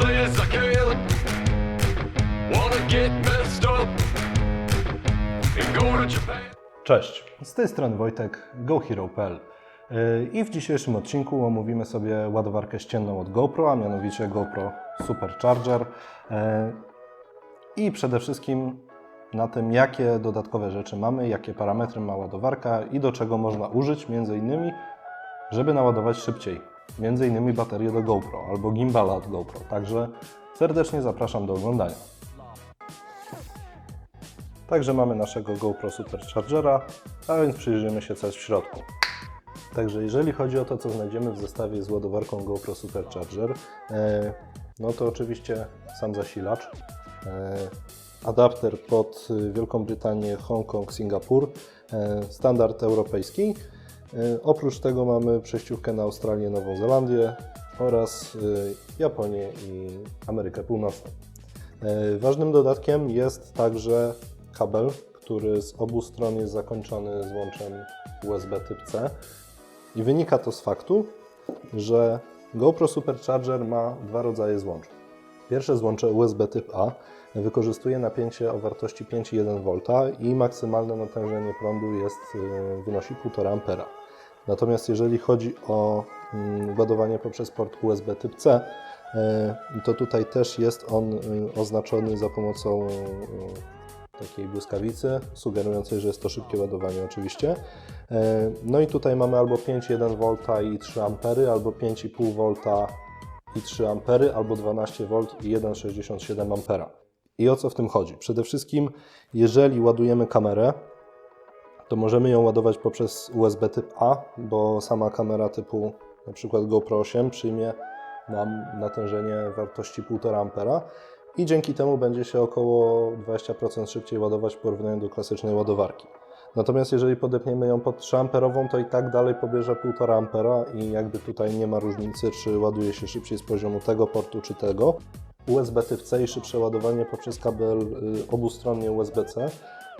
as I can. Wanna get messed up and go to Japan. Cześć, z tej strony Wojtek, GoHero.pl y, i w dzisiejszym odcinku omówimy sobie ładowarkę ścienną od GoPro, a mianowicie GoPro Supercharger y, i przede wszystkim na tym, jakie dodatkowe rzeczy mamy, jakie parametry ma ładowarka i do czego można użyć, między innymi, żeby naładować szybciej innymi baterię do GoPro albo gimbala od GoPro, także serdecznie zapraszam do oglądania. Także mamy naszego GoPro Superchargera, a więc przyjrzymy się co jest w środku. Także jeżeli chodzi o to, co znajdziemy w zestawie z ładowarką GoPro Supercharger, e, no to oczywiście sam zasilacz, e, adapter pod Wielką Brytanię, Hongkong, Singapur, e, standard europejski. E, Oprócz tego mamy przejściówkę na Australię, Nową Zelandię oraz e, Japonię i Amerykę Północną. E, Ważnym dodatkiem jest także kabel, który z obu stron jest zakończony złączem USB typ C. I wynika to z faktu, że GoPro Supercharger ma dwa rodzaje złącz. Pierwsze złącze USB typ A wykorzystuje napięcie o wartości 5,1 V i maksymalne natężenie prądu jest, wynosi 1,5 A. Natomiast jeżeli chodzi o mm, ładowanie poprzez port USB typ C, y, to tutaj też jest on y, oznaczony za pomocą y, takiej błyskawicy, sugerującej, że jest to szybkie ładowanie oczywiście. No i tutaj mamy albo 5,1 V i 3 A, albo 5,5 V i 3 A, albo 12 V i 1,67 A. I o co w tym chodzi? Przede wszystkim, jeżeli ładujemy kamerę, to możemy ją ładować poprzez USB typ A, bo sama kamera typu przykład GoPro 8 przyjmie nam natężenie wartości 1,5 A i dzięki temu będzie się około 20% szybciej ładować w porównaniu do klasycznej ładowarki. Natomiast jeżeli podepniemy ją pod 3 amperową, to i tak dalej pobierze 1,5 ampera i jakby tutaj nie ma różnicy, czy ładuje się szybciej z poziomu tego portu, czy tego. USB typ C i szybsze ładowanie poprzez kabel y, obustronnie USB-C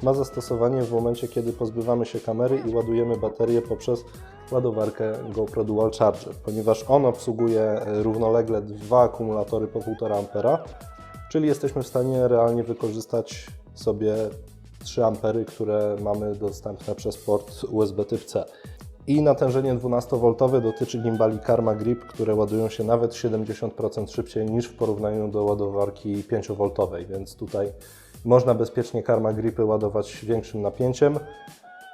ma zastosowanie w momencie, kiedy pozbywamy się kamery i ładujemy baterię poprzez ładowarkę GoPro Dual Charger, ponieważ on obsługuje y, równolegle dwa akumulatory po 1,5 ampera, czyli jesteśmy w stanie realnie wykorzystać sobie 3 ampery, które mamy dostępne przez port USB typ C. I natężenie 12V dotyczy gimbali Karma Grip, które ładują się nawet 70% szybciej niż w porównaniu do ładowarki 5V, więc tutaj można bezpiecznie Karma Gripy ładować większym napięciem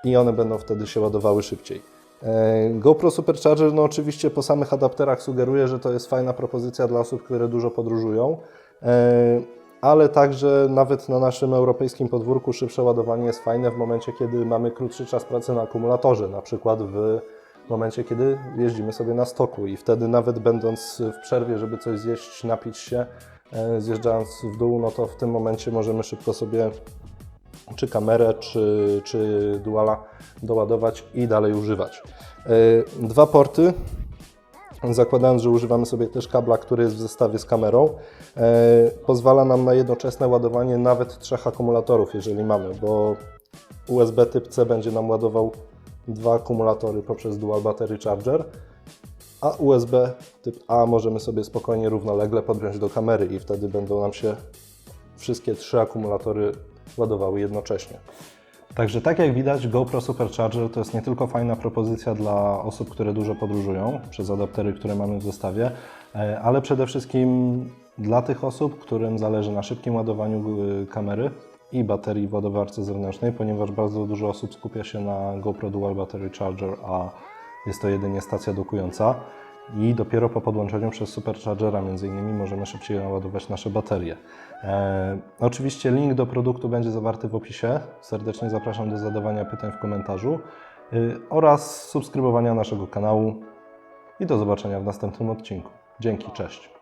i one będą wtedy się ładowały szybciej. E, GoPro Supercharger, no oczywiście po samych adapterach sugeruje, że to jest fajna propozycja dla osób, które dużo podróżują, e, ale także nawet na naszym europejskim podwórku szybsze ładowanie jest fajne w momencie, kiedy mamy krótszy czas pracy na akumulatorze, na przykład w momencie, kiedy jeździmy sobie na stoku i wtedy nawet będąc w przerwie, żeby coś zjeść, napić się, zjeżdżając w dół, no to w tym momencie możemy szybko sobie czy kamerę, czy, czy duala doładować i dalej używać. E, Dwa porty, zakładając, że używamy sobie też kabla, który jest w zestawie z kamerą, e, pozwala nam na jednoczesne ładowanie nawet trzech akumulatorów, jeżeli mamy, bo USB typ C będzie nam ładował dwa akumulatory poprzez Dual Battery Charger, a USB typ A możemy sobie spokojnie równolegle podpiąć do kamery i wtedy będą nam się wszystkie trzy akumulatory ładowały jednocześnie. Także tak jak widać, GoPro Supercharger to jest nie tylko fajna propozycja dla osób, które dużo podróżują przez adaptery, które mamy w zestawie, e, ale przede wszystkim dla tych osób, którym zależy na szybkim ładowaniu y, kamery i baterii w ładowarce zewnętrznej, ponieważ bardzo dużo osób skupia się na GoPro Dual Battery Charger, a jest to jedynie stacja dokująca i dopiero po podłączeniu przez Superchargera między innymi możemy szybciej naładować nasze baterie. E, oczywiście link do produktu będzie zawarty w opisie. Serdecznie zapraszam do zadawania pytań w komentarzu y, oraz subskrybowania naszego kanału i do zobaczenia w następnym odcinku. Dzięki, cześć.